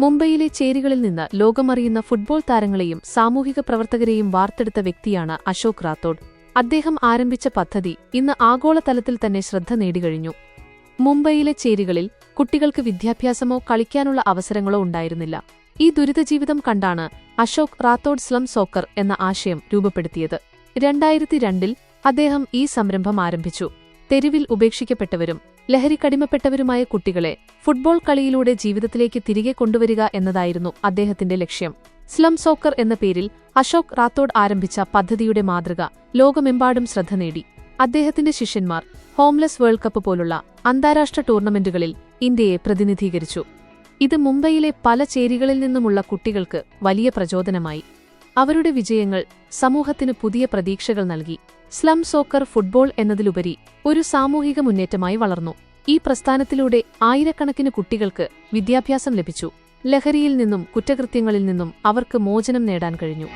മുംബൈയിലെ ചേരികളിൽ നിന്ന് ലോകമറിയുന്ന ഫുട്ബോൾ താരങ്ങളെയും സാമൂഹിക പ്രവർത്തകരെയും വാർത്തെടുത്ത വ്യക്തിയാണ് അശോക് റാത്തോഡ്. അദ്ദേഹം ആരംഭിച്ച പദ്ധതി ഇന്ന് ആഗോളതലത്തിൽ തന്നെ ശ്രദ്ധ നേടിക്കഴിഞ്ഞു. മുംബൈയിലെ ചേരികളിൽ കുട്ടികൾക്ക് വിദ്യാഭ്യാസമോ കളിക്കാനുള്ള അവസരങ്ങളോ ഉണ്ടായിരുന്നില്ല. ഈ ദുരിതജീവിതം കണ്ടാണ് അശോക് റാത്തോഡ് സ്ലം സോക്കർ എന്ന ആശയം രൂപപ്പെടുത്തിയത്. രണ്ടായിരത്തി രണ്ടിൽ അദ്ദേഹം ഈ സംരംഭം ആരംഭിച്ചു. തെരുവിൽ ഉപേക്ഷിക്കപ്പെട്ടവരും ലഹരിക്കടിമപ്പെട്ടവരുമായ കുട്ടികളെ ഫുട്ബോൾ കളിയിലൂടെ ജീവിതത്തിലേക്ക് തിരികെ കൊണ്ടുവരിക എന്നതായിരുന്നു അദ്ദേഹത്തിന്റെ ലക്ഷ്യം. സ്ലം സോക്കർ എന്ന പേരിൽ അശോക് റാത്തോഡ് ആരംഭിച്ച പദ്ധതിയുടെ മാതൃക ലോകമെമ്പാടും ശ്രദ്ധ നേടി. അദ്ദേഹത്തിന്റെ ശിഷ്യന്മാർ ഹോംലെസ് വേൾഡ് കപ്പ് പോലുള്ള അന്താരാഷ്ട്ര ടൂർണമെന്റുകളിൽ ഇന്ത്യയെ പ്രതിനിധീകരിച്ചു. ഇത് മുംബൈയിലെ പല ചേരികളിൽ നിന്നുമുള്ള കുട്ടികൾക്ക് വലിയ പ്രചോദനമായി. അവരുടെ വിജയങ്ങൾ സമൂഹത്തിന് പുതിയ പ്രതീക്ഷകൾ നൽകി. സ്ലം സോക്കർ ഫുട്ബോൾ എന്നതിലുപരി ഒരു സാമൂഹിക മുന്നേറ്റമായി വളർന്നു. ഈ പ്രസ്ഥാനത്തിലൂടെ ആയിരക്കണക്കിന് കുട്ടികൾക്ക് വിദ്യാഭ്യാസം ലഭിച്ചു. ലഹരിയിൽ നിന്നും കുറ്റകൃത്യങ്ങളിൽ നിന്നും അവർക്ക് മോചനം നേടാൻ കഴിഞ്ഞു.